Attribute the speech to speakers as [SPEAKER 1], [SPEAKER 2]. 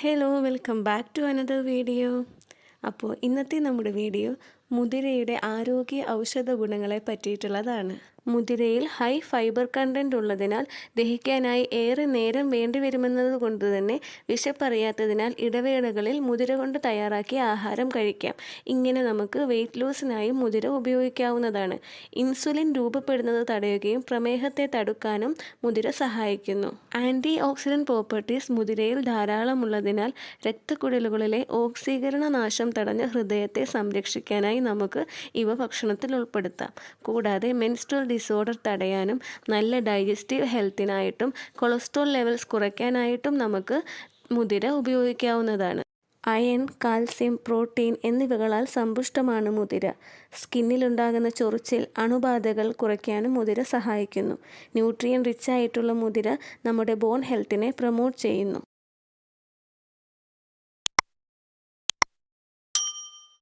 [SPEAKER 1] Hello welcome back to another video അപ്പോൾ ഇന്നത്തെ നമ്മുടെ വീഡിയോ മുതിരയുടെ ആരോഗ്യ ഔഷധ ഗുണങ്ങളെ പറ്റിയിട്ടുള്ളതാണ്. മുതിരയിൽ ഹൈ ഫൈബർ കണ്ടന്റ് ഉള്ളതിനാൽ ദഹിക്കാനായി ഏറെ നേരം വേണ്ടിവരുമെന്നത് കൊണ്ട് തന്നെ വിശപ്പറിയാത്തതിനാൽ ഇടവേളകളിൽ മുതിര കൊണ്ട് തയ്യാറാക്കിയ ആഹാരം കഴിക്കാം. ഇങ്ങനെ നമുക്ക് വെയിറ്റ് ലോസിനായി മുതിര ഉപയോഗിക്കാവുന്നതാണ്. ഇൻസുലിൻ രൂപപ്പെടുന്നത് തടയുകയും പ്രമേഹത്തെ തടുക്കാനും മുതിര സഹായിക്കുന്നു. ആന്റി ഓക്സിഡന്റ് പ്രോപ്പർട്ടീസ് മുതിരയിൽ ധാരാളമുള്ളതിനാൽ രക്തക്കുഴലുകളിലെ ഓക്സീകരണ നാശം തടഞ്ഞ് ഹൃദയത്തെ സംരക്ഷിക്കാനായി നമുക്ക് ഇവ ഭക്ഷണത്തിൽ ഉൾപ്പെടുത്താം. കൂടാതെ മെൻസ്ട്രൽ ഡിസോർഡർ തടയാനും നല്ല ഡൈജസ്റ്റീവ് ഹെൽത്തിനായിട്ടും കൊളസ്ട്രോൾ ലെവൽസ് കുറയ്ക്കാനായിട്ടും നമുക്ക് മുതിര ഉപയോഗിക്കാവുന്നതാണ്. അയൺ കാൽസ്യം പ്രോട്ടീൻ എന്നിവകളാൽ സമ്പുഷ്ടമാണ് മുതിര. സ്കിന്നിലുണ്ടാകുന്ന ചൊറിച്ചിൽ അണുബാധകൾ കുറയ്ക്കാനും മുതിര സഹായിക്കുന്നു. ന്യൂട്രിയൻ റിച്ച് ആയിട്ടുള്ള മുതിര നമ്മുടെ ബോൺ ഹെൽത്തിനെ പ്രൊമോട്ട് ചെയ്യുന്നു.